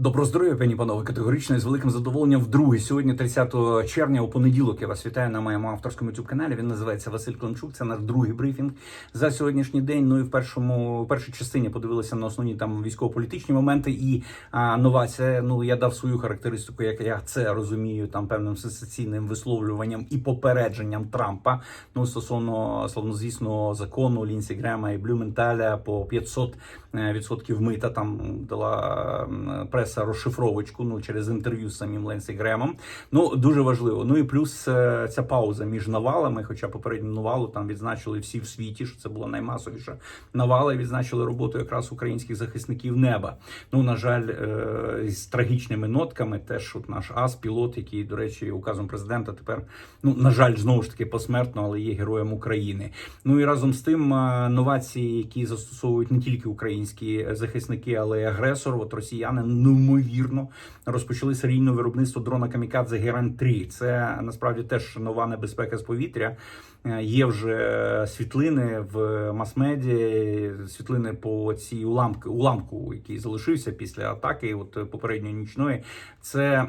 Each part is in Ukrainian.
Доброго здоров'я, пані панове, категорично і з великим задоволенням вдруге. Сьогодні, 30 червня, у понеділок, я вас вітаю на моєму авторському youtube каналі. Він називається Василь Климчук. Це наш другий брифінг за сьогоднішній день. Ну і в першому в першій частині подивилися на основні там військово-політичні моменти. І а, нова ну я дав свою характеристику, як я це розумію, там певним сенсаційним висловлюванням і попередженням Трампа. Ну стосовно славнозвісного закону Лінсі Грема і Блюменталя по 500 е, відсотків мита. Там дала м, преса розшифровочку ну через інтерв'ю з самим Ленсі Гремом. Ну дуже важливо. Ну і плюс е, ця пауза між навалами, хоча попередню навалу там відзначили всі в світі, що це була наймасовіша навала. і Відзначили роботу якраз українських захисників неба. Ну на жаль, е, з трагічними нотками. Теж от наш ас, пілот, який, до речі, указом президента тепер ну на жаль, знову ж таки посмертно, але є героєм України. Ну і разом з тим е, новації, які застосовують не тільки українські захисники, але й агресор. От росіяни неймовірно розпочали серійне виробництво дрона Камікадзе Геран 3 Це насправді теж нова небезпека з повітря. Е, Є вже світлини в мас-меді, світлини по цій уламки, уламку, який залишився після атаки, от попередньої нічної. Це е,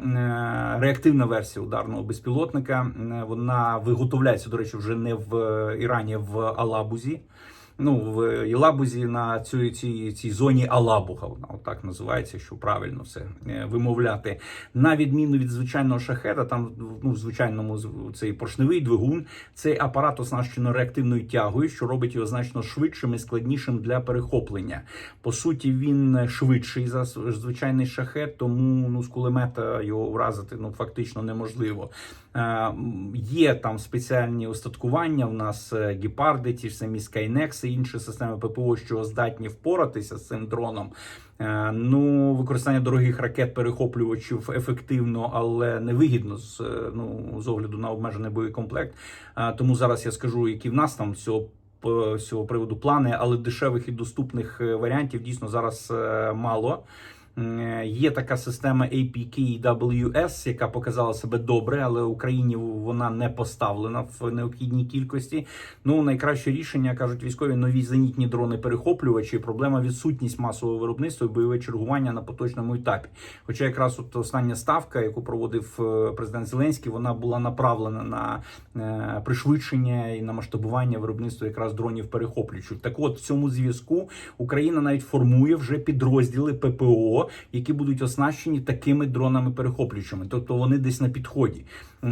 реактивна версія ударного безпілотника. Е, Вона виготовляється, до речі, вже не в Ірані, в Алабузі. Ну, в Ілабузі на цій, цій, цій зоні Алабуга, вона отак називається, що правильно все е, вимовляти. На відміну від звичайного шахеда, там ну, в звичайному цей поршневий двигун, цей апарат оснащено реактивною тягою, що робить його значно швидшим і складнішим для перехоплення. По суті, він швидший за звичайний шахет, тому ну, з кулемета його вразити ну, фактично неможливо. Е, Є там спеціальні устаткування. В нас е, гепарди, ті ж самі Скайнекси, інші системи ППО, що здатні впоратися з цим дроном. Е, Ну, використання дорогих ракет перехоплювачів ефективно, але невигідно з ну з огляду на обмежений боєкомплект. Тому зараз я скажу, які в нас там цього цього приводу плани, але дешевих і доступних варіантів дійсно зараз мало. Е, Є така система APKWS, яка показала себе добре, але Україні вона не поставлена в необхідній кількості. Ну найкраще рішення кажуть військові нові зенітні дрони перехоплювачі. Проблема відсутність масового виробництва і бойове чергування на поточному етапі. Хоча якраз от остання ставка, яку проводив е, президент Зеленський, вона була направлена на е, пришвидшення і на масштабування виробництва якраз дронів перехоплюючих. Так от в цьому зв'язку Україна навіть формує вже підрозділи ППО, які будуть оснащені такими дронами перехоплюючими, тобто вони десь на підході.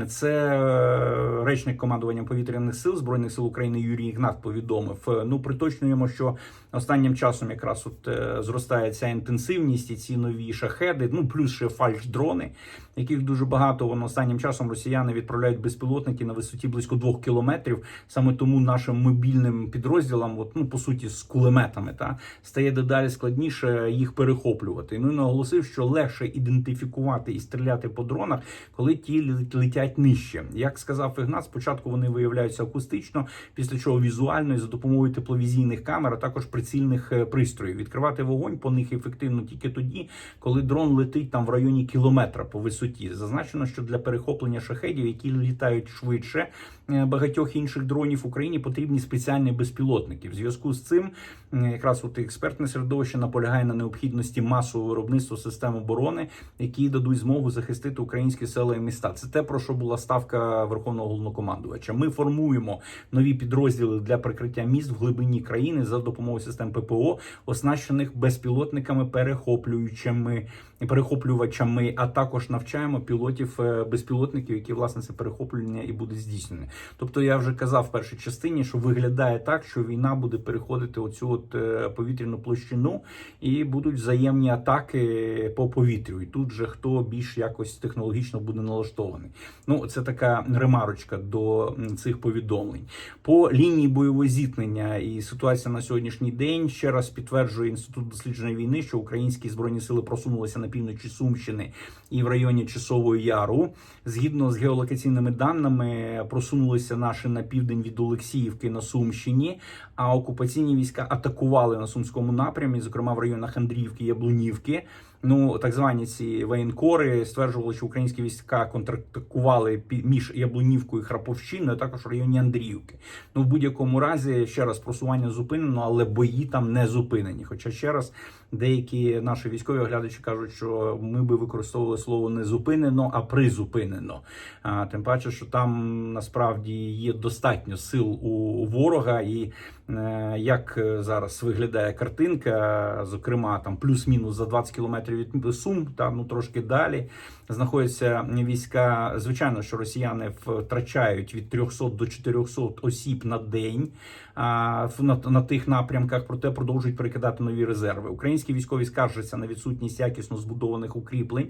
Це е, речник командування повітряних сил збройних сил України Юрій Ігнат повідомив. Е, Ну приточнюємо, що останнім часом якраз от е, зростає ця інтенсивність і ці нові шахеди. Ну плюс ще фальш-дрони, яких дуже багато. Воно останнім часом росіяни відправляють безпілотники на висоті близько двох кілометрів. Саме тому нашим мобільним підрозділам, от ну по суті, з кулеметами, та стає дедалі складніше їх перехоплювати. Ну і наголосив, що легше ідентифікувати і стріляти по дронах, коли ті лет- летять нижче. Як сказав Ігнат, спочатку вони виявляються акустично, після чого візуально і за допомогою тепловізійних камер, а також прицільних е, пристроїв. Відкривати вогонь по них ефективно тільки тоді, коли дрон летить там в районі кілометра по висоті. Зазначено, що для перехоплення шахедів, які літають швидше е, багатьох інших дронів в Україні, потрібні спеціальні безпілотники. В зв'язку з цим якраз от експертне середовище наполягає на необхідності масового виробництва систем оборони, які дадуть змогу захистити українські села і міста. Це те про що була ставка верховного головнокомандувача. Ми формуємо нові підрозділи для прикриття міст в глибині країни за допомогою систем ППО, оснащених безпілотниками перехоплюючими перехоплювачами, а також навчаємо пілотів е, безпілотників, які власне це перехоплення і буде здійснене. Тобто я вже казав в першій частині, що виглядає так, що війна буде переходити оцю от е, повітряну площину, і будуть взаємні атаки по повітрю. І тут же хто більш якось технологічно буде налаштований. Ну це така ремарочка до цих повідомлень. По лінії бойового зіткнення і ситуація на сьогоднішній день ще раз підтверджує інститут дослідження війни, що українські збройні сили просунулися на півночі Сумщини і в районі Часового Яру. Згідно з геолокаційними даними, просунулися наші на південь від Олексіївки на Сумщині. А окупаційні війська атакували на сумському напрямі, зокрема в районах Андріївки, Яблунівки. Ну так звані ці воєнкори стверджували, що українські війська контратакували між Яблунівкою і Храповщиною, а також в районі Андріївки. Ну в будь-якому разі ще раз просування зупинено, але бої там не зупинені. Хоча ще раз деякі наші військові оглядачі кажуть, що ми би використовували слово не зупинено, а призупинено. А тим паче, що там насправді є достатньо сил у ворога, і е, як зараз виглядає картинка, зокрема там плюс-мінус за 20 кілометрів від Сум, там ну трошки далі знаходяться війська. Звичайно, що росіяни втрачають від 300 до 400 осіб на день а, на, на тих напрямках, проте продовжують перекидати нові резерви. Українські військові скаржаться на відсутність якісно збудованих укріплень.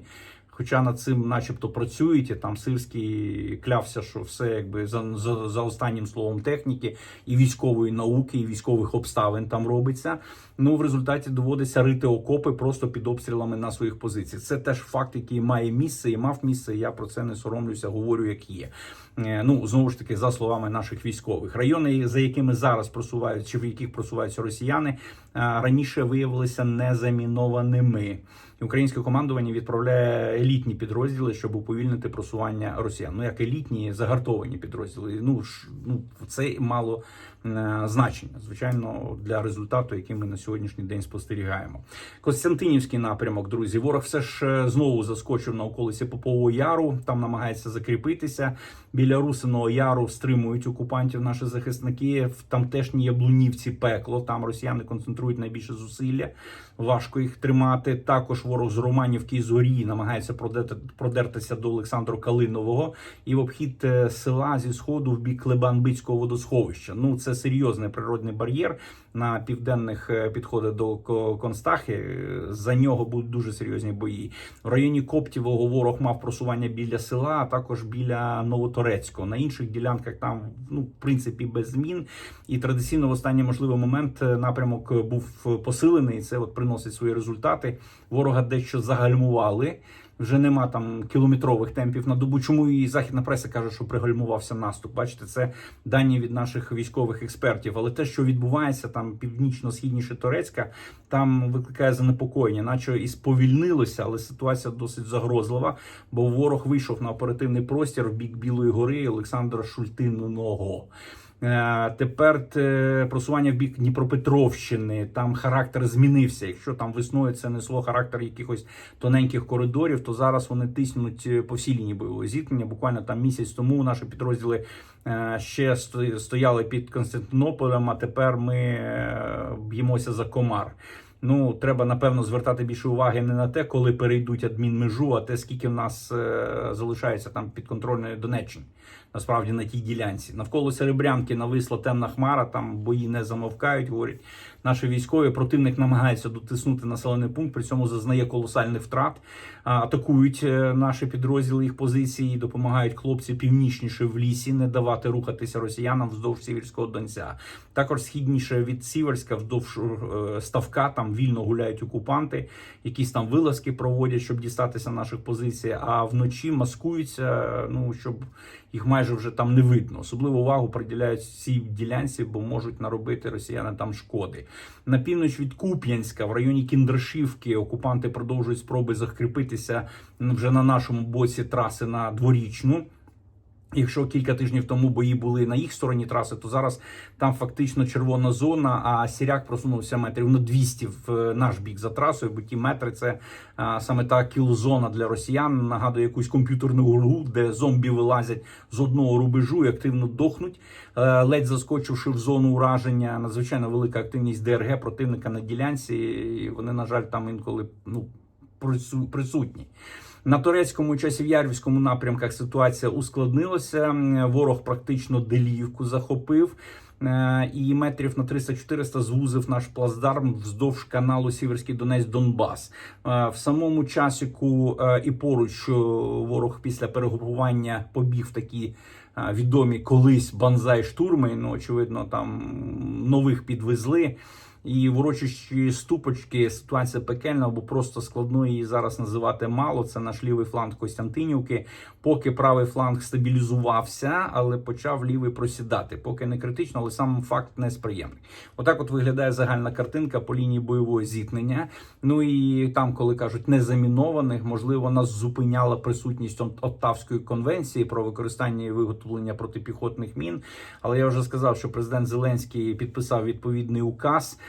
Хоча над цим, начебто, працюють, і там Сирський клявся, що все якби за, за, за останнім словом техніки і військової науки, і військових обставин там робиться. Ну в результаті доводиться рити окопи просто під обстрілами на своїх позиціях. Це теж факт, який має місце і мав місце. і Я про це не соромлюся, говорю, як є. Е, Ну знову ж таки, за словами наших військових, райони, за якими зараз просувають, чи в яких просуваються росіяни, е, раніше виявилися незамінованими. Українське командування відправляє елітні підрозділи, щоб уповільнити просування росіян. Ну як елітні загартовані підрозділи. Ну ж ну це мало значення, звичайно, для результату, який ми на сьогоднішній день спостерігаємо. Костянтинівський напрямок, друзі, ворог все ж е, знову заскочив на околиці Попового Яру. Там намагається закріпитися. Біля Русиного Яру стримують окупантів наші захисники. В тамтешній Яблунівці пекло. Там росіяни концентрують найбільше зусилля. Важко їх тримати. Також ворог з Романівки і Зорі намагається продертися до Олександру Калинового і в обхід е, села зі сходу в бік Лебанбицького водосховища. Ну це серйозний природний бар'єр на південних е, підходах до Констахи. Е, За нього будуть дуже серйозні бої. В районі Коптєвого ворог мав просування біля села, а також біля Новоторецького. На інших ділянках там, ну, в принципі, без змін. І традиційно в останній можливий момент напрямок був посилений. Це от приносить свої результати. Ворога дещо загальмували. Вже нема там кілометрових темпів на добу. Чому і західна преса каже, що пригальмувався наступ? Бачите, це дані від наших військових експертів. Але те, що відбувається там північно-східніше Турецька, там викликає занепокоєння, наче і сповільнилося, але ситуація досить загрозлива. Бо ворог вийшов на оперативний простір в бік Білої гори Олександра Шультиного. Е, Тепер просування в бік Дніпропетровщини. Там характер змінився. Якщо там весною це несло характер якихось тоненьких коридорів, то зараз вони тиснуть е, по всій лінії бойового зіткнення. Буквально там місяць тому наші підрозділи е, ще стояли під Константинополем. А тепер ми е, б'ємося за комар. Ну, треба напевно звертати більше уваги не на те, коли перейдуть адмінмежу, а те, скільки в нас е, залишається там підконтрольної Донеччини. Насправді на тій ділянці. Навколо Серебрянки нависла темна хмара, там бої не замовкають, говорять наші військові. Противник намагається дотиснути населений пункт, при цьому зазнає колосальних втрат. Атакують е, наші підрозділи їх позиції, допомагають хлопці північніше в лісі, не давати рухатися росіянам вздовж Сіверського Донця. Також східніше від Сіверська, вздовж е, ставка, там вільно гуляють окупанти, якісь там вилазки проводять, щоб дістатися наших позицій. А вночі маскуються, ну щоб їх майже вже там не видно. Особливу увагу приділяють цій ділянці, бо можуть наробити росіяни там шкоди. На північ від Куп'янська, в районі Кіндрашівки, окупанти продовжують спроби закріпитися вже на нашому боці траси на дворічну. Якщо кілька тижнів тому бої були на їх стороні траси, то зараз там фактично червона зона, а сіряк просунувся метрів на 200 в е, наш бік за трасою, бо ті метри це а, саме та кілзона для росіян. Нагадує якусь комп'ютерну гру, де зомбі вилазять з одного рубежу і активно дохнуть, е, ледь заскочивши в зону ураження. Надзвичайно велика активність ДРГ противника на ділянці. і Вони, на жаль, там інколи ну присутні. На турецькому часів'ярівському напрямках ситуація ускладнилася. Ворог практично Деліївку захопив. е, І метрів на 300-400 звузив наш плацдарм вздовж каналу Сіверський Донець Донбас. Е, В самому часіку е, і поруч ворог після перегрупування побіг такі відомі колись банзай штурми. Ну очевидно, там нових підвезли. І в урочищі ступочки ситуація пекельна або просто складно її зараз називати мало. Це наш лівий фланг Костянтинівки. Поки правий фланг стабілізувався, але почав лівий просідати. Поки не критично, але сам факт несприємний. Отак, от виглядає загальна картинка по лінії бойового зіткнення. Ну і там, коли кажуть незамінованих, можливо, нас зупиняла присутність От- Оттавської конвенції про використання і виготовлення протипіхотних мін. Але я вже сказав, що президент Зеленський підписав відповідний указ.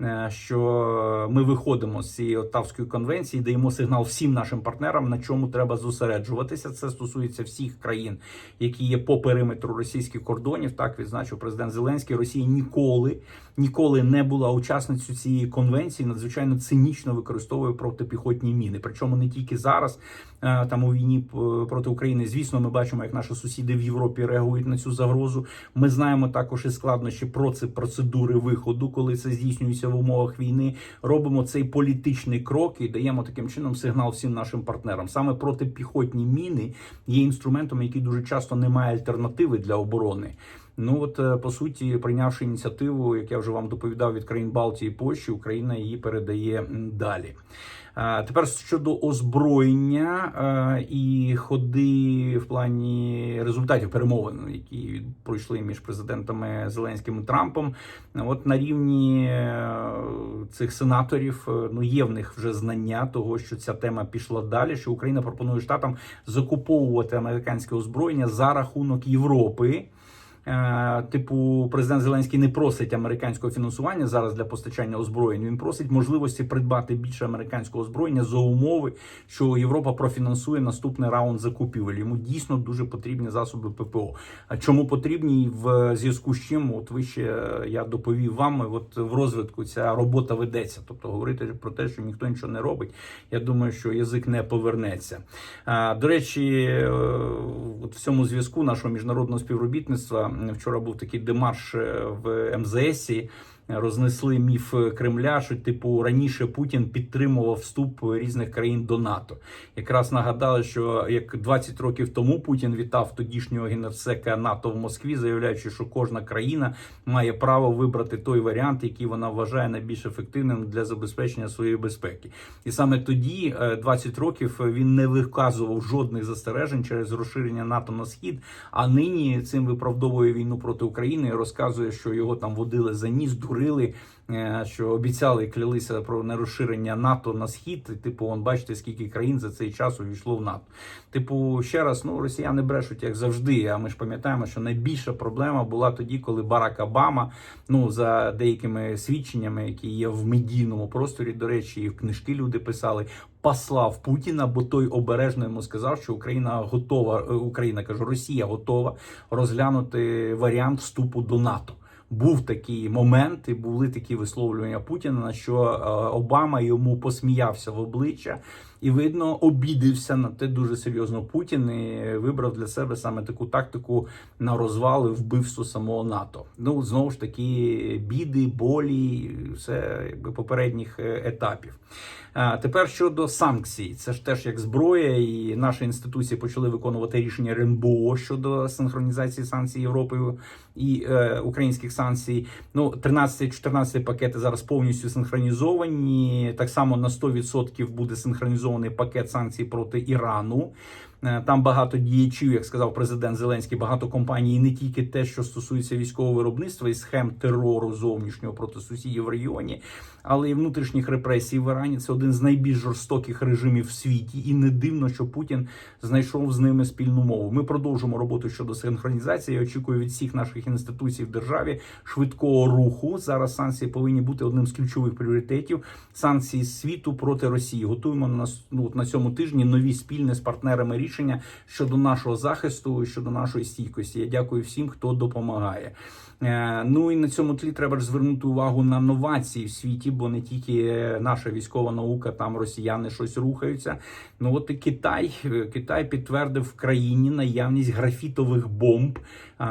е, Що ми виходимо з цієї Оттавської конвенції, даємо сигнал всім нашим партнерам, на чому треба зосереджуватися. Це стосується всіх країн, які є по периметру російських кордонів. Так відзначив президент Зеленський. Росія ніколи ніколи не була учасницею цієї конвенції. Надзвичайно цинічно використовує протипіхотні міни. Причому не тільки зараз, е, там у війні е, проти України. Звісно, ми бачимо, як наші сусіди в Європі реагують на цю загрозу. Ми знаємо також і складнощі про це процедури виходу, коли це здійснюється в умовах війни. Робимо цей політичний крок і даємо таким чином сигнал всім нашим партнерам. Саме протипіхотні міни є інструментом, який дуже часто не має альтернативи для оборони. Ну от е, по суті, прийнявши ініціативу, як я вже вам доповідав від країн Балтії і Польщі, Україна її передає далі. Е, Тепер щодо озброєння е, і ходи в плані результатів перемовин, які пройшли між президентами Зеленським і Трампом. От на рівні цих сенаторів ну є в них вже знання того, що ця тема пішла далі. Що Україна пропонує штатам закуповувати американське озброєння за рахунок Європи. Е, Типу, президент Зеленський не просить американського фінансування зараз для постачання озброєнь. Він просить можливості придбати більше американського озброєння за умови, що Європа профінансує наступний раунд закупівель. Йому дійсно дуже потрібні засоби ППО. А чому потрібні в зв'язку з чим? От вище е, я доповів вам. От в розвитку ця робота ведеться. Тобто говорити про те, що ніхто нічого не робить. Я думаю, що язик не повернеться. А, До речі, е, от в цьому зв'язку нашого міжнародного співробітництва вчора був такий демарш е, в МЗСі. Рознесли міф Кремля, що типу раніше Путін підтримував вступ різних країн до НАТО. Якраз нагадали, що як 20 років тому Путін вітав тодішнього генерсека НАТО в Москві, заявляючи, що кожна країна має право вибрати той варіант, який вона вважає найбільш ефективним для забезпечення своєї безпеки. І саме тоді, е, 20 років, він не виказував жодних застережень через розширення НАТО на схід. А нині цим виправдовує війну проти України і розказує, що його там водили за ніс, дурили, е, що обіцяли клялися про нерозширення НАТО на схід. Типу, он бачите, скільки країн за цей час увійшло в НАТО. Типу, ще раз, ну росіяни брешуть як завжди. А ми ж пам'ятаємо, що найбільша проблема була тоді, коли Барак Обама, ну за деякими свідченнями, які є в медійному просторі, до речі, і в книжки люди писали. Послав Путіна, бо той обережно йому сказав, що Україна готова, е, Україна кажу, Росія готова розглянути варіант вступу до НАТО. Був такий момент, і були такі висловлювання Путіна, на що е, Обама йому посміявся в обличчя, і видно, обідився на те дуже серйозно Путін і вибрав для себе саме таку тактику на розвал і вбивство самого НАТО. Ну знову ж таки, біди, болі, все якби попередніх е, етапів. А тепер щодо санкцій, це ж теж як зброя, і наші інституції почали виконувати рішення РНБО щодо синхронізації санкцій Європою і е, українських санкцій. Ну 13-14 пакети зараз повністю синхронізовані. Так само на 100% буде синхронізований пакет санкцій проти Ірану. Е, Там багато діячів, як сказав президент Зеленський, багато компаній, і не тільки те, що стосується військового виробництва і схем терору зовнішнього проти сусідів в регіоні, але і внутрішніх репресій в Ірані. Це один з найбільш жорстоких режимів в світі, і не дивно, що Путін знайшов з ними спільну мову. Ми продовжимо роботу щодо синхронізації. Я очікую від всіх наших інституцій в державі швидкого руху. Зараз санкції повинні бути одним з ключових пріоритетів санкції світу проти Росії. Готуємо на ну, на цьому тижні нові спільні з партнерами рішення щодо нашого захисту, щодо нашої стійкості. Я дякую всім, хто допомагає. Е, Ну і на цьому тлі треба ж звернути увагу на новації в світі, бо не тільки наша військова наука, там росіяни щось рухаються. Ну от і Китай е, Китай підтвердив в країні наявність графітових бомб,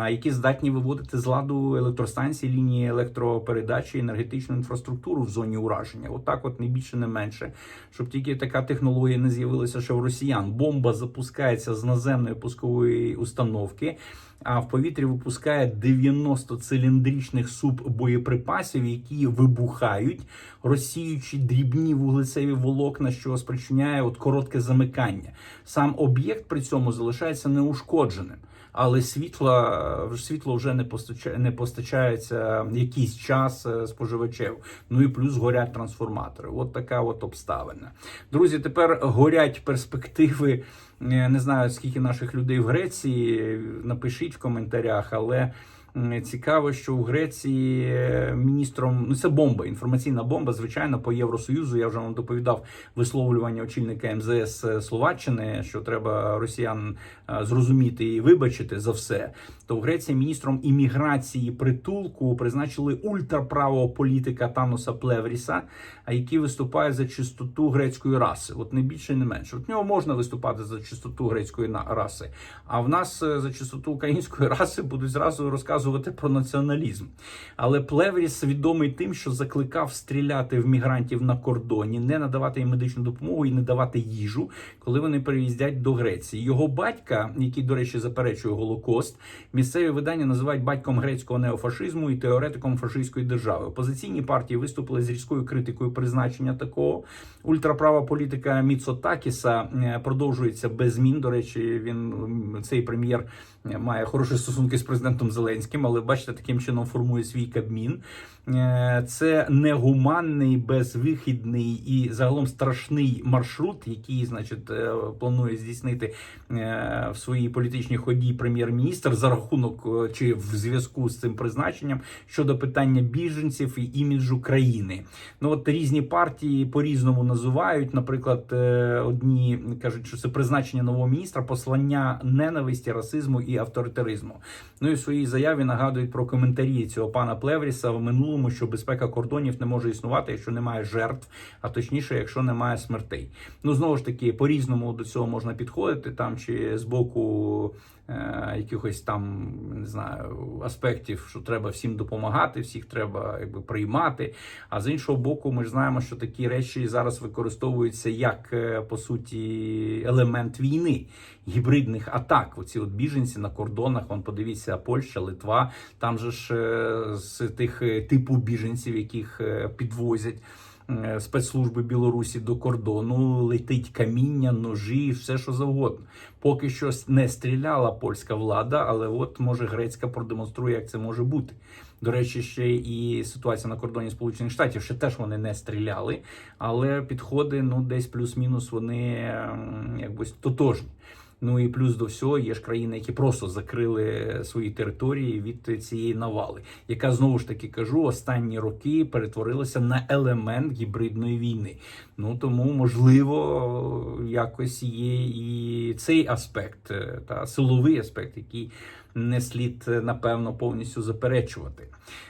які здатні виводити з ладу електростанції, лінії електропередачі, енергетичну інфраструктуру в зоні ураження. Отак, от не більше, не менше, щоб тільки така технологія не з'явилася ще в росіян. Бомба запускається з наземної пускової установки. А в повітрі випускає 90 циліндричних суббоєприпасів, які вибухають, розсіючи дрібні вуглецеві волокна, що спричиняє от коротке замикання. Сам об'єкт при цьому залишається неушкодженим. Але світло, світло вже не постачає, не постачається якийсь час е, споживачів. Ну і плюс горять трансформатори. От така от обставина. Друзі, тепер горять перспективи. Не знаю, скільки наших людей в Греції. Напишіть в коментарях, але. Цікаво, що у Греції е, міністром ну це бомба, інформаційна бомба, звичайно, по Євросоюзу. Я вже вам доповідав висловлювання очільника МЗС Словаччини, що треба росіян е, зрозуміти і вибачити за все. То в Греції міністром імміграції притулку призначили ультраправого політика Тануса Плевріса, який виступає за чистоту грецької раси. От не більше, не менше. От нього можна виступати за чистоту грецької раси. А в нас е, за чистоту української раси будуть зразу розказувати про націоналізм. Але Плевріс відомий тим, що закликав стріляти в мігрантів на кордоні, не надавати їм медичну допомогу і не давати їжу, коли вони переїздять до Греції. Його батька, який, до речі, заперечує Голокост, місцеві видання називають батьком грецького неофашизму і теоретиком фашистської держави. Опозиційні партії виступили з різкою критикою призначення такого. Ультраправа політика Міцотакіса е, продовжується без змін. До речі, він цей прем'єр має хороші стосунки з президентом Зеленським, але бачите, таким чином формує свій кабмін. Е, Це негуманний, безвихідний і загалом страшний маршрут, який, значить, е, планує здійснити е, в своїй політичній ході прем'єр-міністр за рахунок е, чи в зв'язку з цим призначенням щодо питання біженців і іміджу країни. Ну от різні партії по-різному називають. Наприклад, е, одні кажуть, що це призначення нового міністра, послання ненависті, расизму і авторитаризму. Ну і в своїй заяві нагадують про коментарі цього пана Плевріса в минулому, що безпека кордонів не може існувати, якщо немає жертв, а точніше, якщо немає смертей. Ну знову ж таки, по різному до цього можна підходити там чи з боку. Е, Якихось там не знаю аспектів, що треба всім допомагати, всіх треба якби приймати. А з іншого боку, ми ж знаємо, що такі речі зараз використовуються як е, по суті елемент війни, гібридних атак. Оці от біженці на кордонах. Вон подивіться, Польща, Литва. Там же ж е, з тих типу біженців, яких підвозять. Е, Спецслужби Білорусі до кордону летить каміння, ножі, все що завгодно. Поки що не стріляла польська влада, але от може грецька продемонструє, як це може бути. До речі, ще і ситуація на кордоні Сполучених Штатів, ще теж вони не стріляли, але підходи ну десь плюс-мінус вони якось тотожні. Ну і плюс до всього є ж країни, які просто закрили свої території від цієї навали, яка знову ж таки кажу, останні роки перетворилася на елемент гібридної війни. Ну тому можливо якось є і цей аспект, е, та силовий аспект, який не слід е, напевно повністю заперечувати.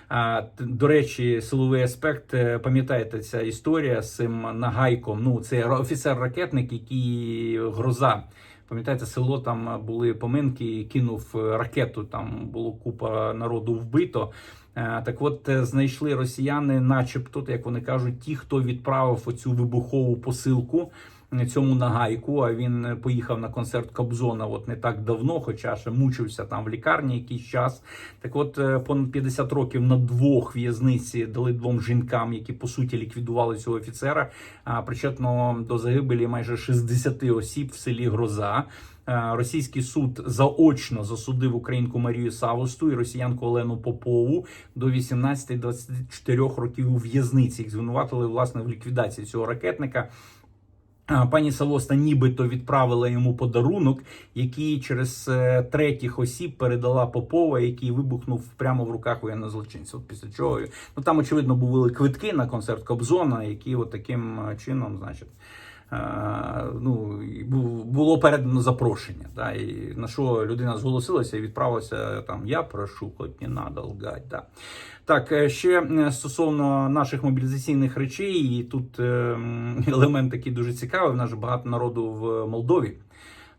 А до речі, силовий аспект, е, пам'ятаєте, ця історія з цим нагайком. Ну, це офіцер-ракетник, який гроза. Пам'ятаєте, село там були поминки, кинув е, ракету. Там було купа народу вбито. Е, Так от е, знайшли росіяни, начебто, як вони кажуть, ті, хто відправив оцю вибухову посилку е, цьому нагайку. А він е, поїхав на концерт Кобзона от не так давно, хоча ще мучився там в лікарні якийсь час. Так от е, понад 50 років на двох в'язниці дали двом жінкам, які по суті ліквідували цього офіцера. А причетно до загибелі майже 60 осіб в селі Гроза. Е, Російський суд заочно засудив українку Марію Савосту і росіянку Олену Попову до 18-24 років у в'язниці. Їх звинуватили власне в ліквідації цього ракетника. Пані Савоста нібито відправила йому подарунок, який через е, третіх осіб передала Попова, який вибухнув прямо в руках воєннозлочинців. От Після чого ну там очевидно були квитки на концерт Кобзона, які от таким е, чином, значить. Ну, було передано запрошення, да, і на що людина зголосилася і відправилася там. Я прошу, хоч не надо лгать. Да. Так, е, ще е, стосовно наших мобілізаційних речей, і тут е, елемент такий дуже цікавий. В нас багато народу в Молдові.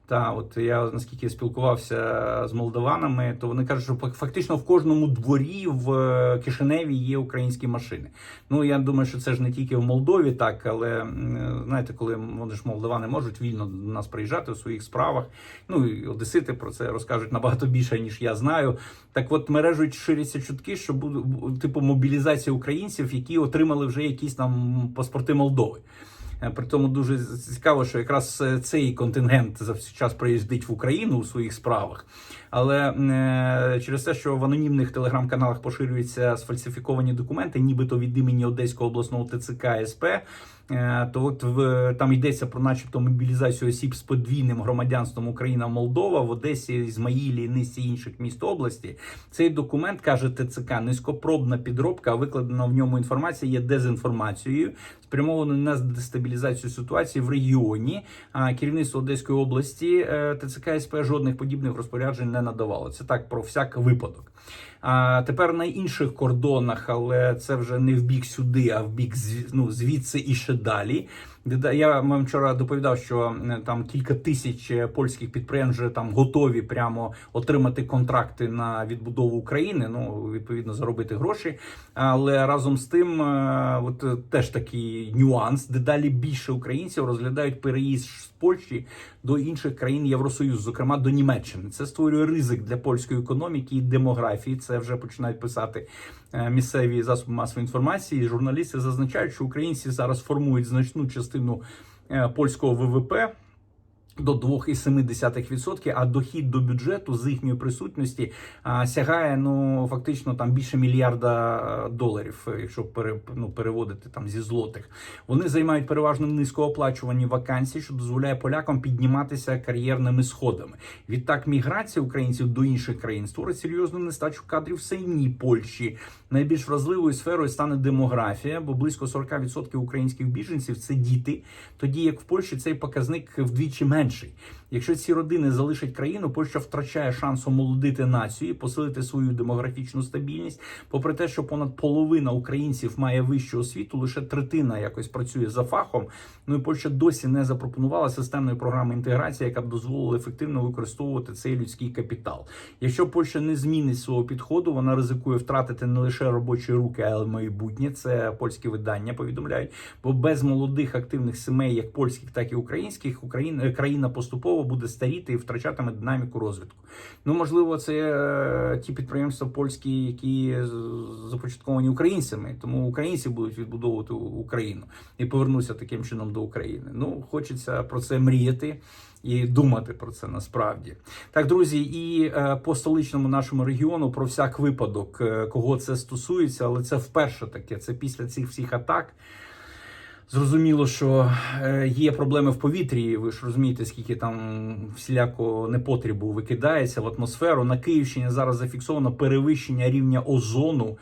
Та от я наскільки спілкувався з молдаванами, то вони кажуть, що фактично в кожному дворі в е, Кишиневі є українські машини. Ну я думаю, що це ж не тільки в Молдові, так але знаєте, коли вони ж молдавани можуть вільно до нас приїжджати у своїх справах. Ну і одесити про це розкажуть набагато більше ніж я знаю. Так, от мережуть ширяться чутки, що буде типу мобілізація українців, які отримали вже якісь там паспорти Молдови. Е, При тому дуже цікаво, що якраз е, цей контингент за всі час приїздить в Україну у своїх справах. Але е, через те, що в анонімних телеграм-каналах поширюються сфальсифіковані документи, нібито від імені Одеського обласного ТЦК СП, то от в там йдеться про, начебто, мобілізацію осіб з подвійним громадянством Україна Молдова в Одесі, Ізмаїлі низці інших міст області. Цей документ каже ТЦК низькопробна підробка, викладена в ньому інформація є дезінформацією, спрямованою на дестабілізацію ситуації в регіоні. Керівництво Одеської області е, ТЦК СП жодних подібних розпоряджень не надавало. Це так про всяк випадок. А тепер на інших кордонах, але це вже не в бік сюди, а в бік ну, звідси і ще далі. Я вам вчора доповідав, що там кілька тисяч е, польських підприємств вже там готові прямо отримати контракти на відбудову України. Ну відповідно заробити гроші. Але разом з тим, е, от е, теж такий нюанс, дедалі більше українців розглядають переїзд з Польщі до інших країн Євросоюзу, зокрема до Німеччини. Це створює ризик для польської економіки і демографії. Це вже починають писати місцеві засоби масової інформації. Журналісти зазначають, що українці зараз формують значну частину е, польського ВВП. До 2,7%, а дохід до бюджету з їхньої присутності сягає ну фактично там більше мільярда е, доларів, якщо пере, ну, переводити там зі злотих. Вони займають переважно низькооплачувані вакансії, що дозволяє полякам підніматися кар'єрними сходами. Відтак, міграція українців до інших країн створить серйозну нестачу кадрів в самій Польщі. Найбільш вразливою сферою стане демографія, бо близько 40% українських біженців це діти. Тоді як в Польщі цей показник вдвічі менший. Якщо ці родини залишать країну, Польща втрачає шанс омолодити націю, і посилити свою демографічну стабільність. Попри те, що понад половина українців має вищу освіту, лише третина якось працює за фахом. Ну і Польща досі не запропонувала системної програми інтеграції, яка б дозволила ефективно використовувати цей людський капітал. Якщо Польща не змінить свого підходу, вона ризикує втратити не лише робочі руки, але майбутнє. Це польські видання повідомляють. Бо без молодих активних сімей, як польських, так і українських, Україна країна поступово буде старіти і втрачатиме динаміку розвитку. Ну можливо, це е, ті підприємства польські, які започатковані українцями, тому українці будуть відбудовувати Україну і повернуться таким чином до України. Ну хочеться про це мріяти. І думати про це насправді так, друзі, і е, по столичному нашому регіону про всяк випадок, е, кого це стосується, але це вперше таке. Це після цих всіх атак. Зрозуміло, що е, є проблеми в повітрі. Ви ж розумієте, скільки там всілякого непотрібу викидається в атмосферу. На Київщині зараз зафіксовано перевищення рівня озону,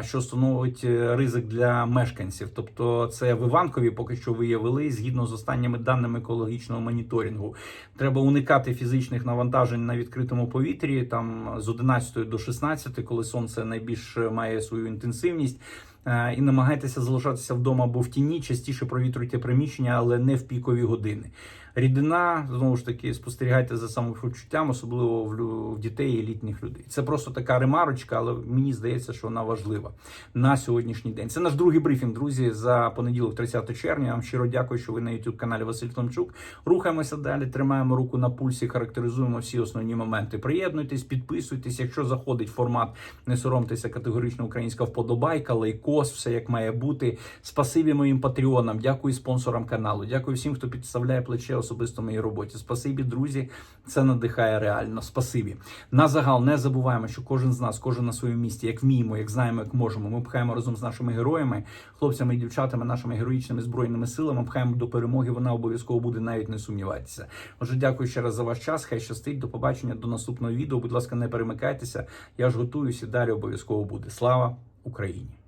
що становить е, ризик для мешканців. Тобто, це в Іванкові поки що виявили згідно з останніми даними екологічного моніторингу. Треба уникати фізичних навантажень на відкритому повітрі, там з 11 до 16, коли сонце найбільш має свою інтенсивність. Е, І намагайтеся залишатися вдома або в тіні, частіше провітруйте приміщення, але не в пікові години. Рідина знову ж таки спостерігайте за самопочуттям, особливо в, дітей і літніх людей. Це просто така ремарочка, але мені здається, що вона важлива на сьогоднішній день. Це наш другий брифінг, друзі, за понеділок, 30 червня. Я вам щиро дякую, що ви на youtube каналі Василь Климчук. Рухаємося далі, тримаємо руку на пульсі, характеризуємо всі основні моменти. Приєднуйтесь, підписуйтесь. Якщо заходить формат, не соромтеся, категорично українська вподобайка, лайкос, все як має бути. Спасибі моїм патреонам, дякую спонсорам каналу. Дякую всім, хто підставляє плече особисто моїй роботі. Спасибі, друзі. Це надихає реально. Спасибі. На загал не забуваємо, що кожен з нас, кожен на своєму місці, як вміємо, як знаємо, як можемо. Ми пхаємо разом з нашими героями, хлопцями і дівчатами, нашими героїчними збройними силами. Пхаємо до перемоги. Вона обов'язково буде, навіть не сумнівайтеся. Отже, дякую ще раз за ваш час. Хай щастить. До побачення, до наступного відео. Будь ласка, не перемикайтеся. Я ж готуюся. Далі обов'язково буде. Слава Україні!